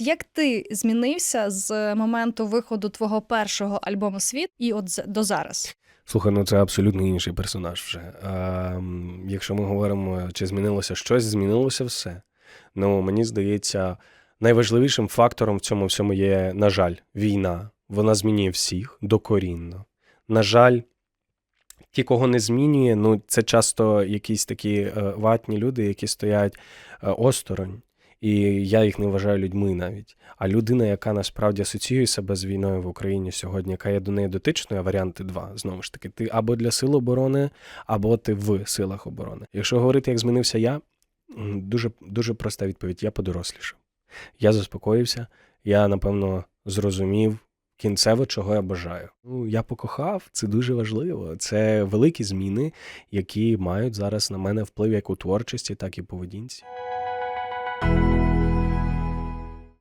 як ти змінився з моменту виходу твого першого альбому Світ і от до зараз? Слухай, ну це абсолютно інший персонаж вже. А, якщо ми говоримо, чи змінилося щось, змінилося все. Ну, мені здається, найважливішим фактором в цьому всьому є, на жаль, війна. Вона змінює всіх докорінно. На жаль, ті, кого не змінює, ну це часто якісь такі е, ватні люди, які стоять е, осторонь. І я їх не вважаю людьми навіть. А людина, яка насправді асоціює себе з війною в Україні сьогодні, яка є до неї дотичною, а варіанти два. Знову ж таки, ти або для сил оборони, або ти в силах оборони. Якщо говорити, як змінився я, дуже, дуже проста відповідь: я подорослішав. Я заспокоївся, я напевно зрозумів кінцево, чого я бажаю. Ну, я покохав, це дуже важливо. Це великі зміни, які мають зараз на мене вплив як у творчості, так і поведінці.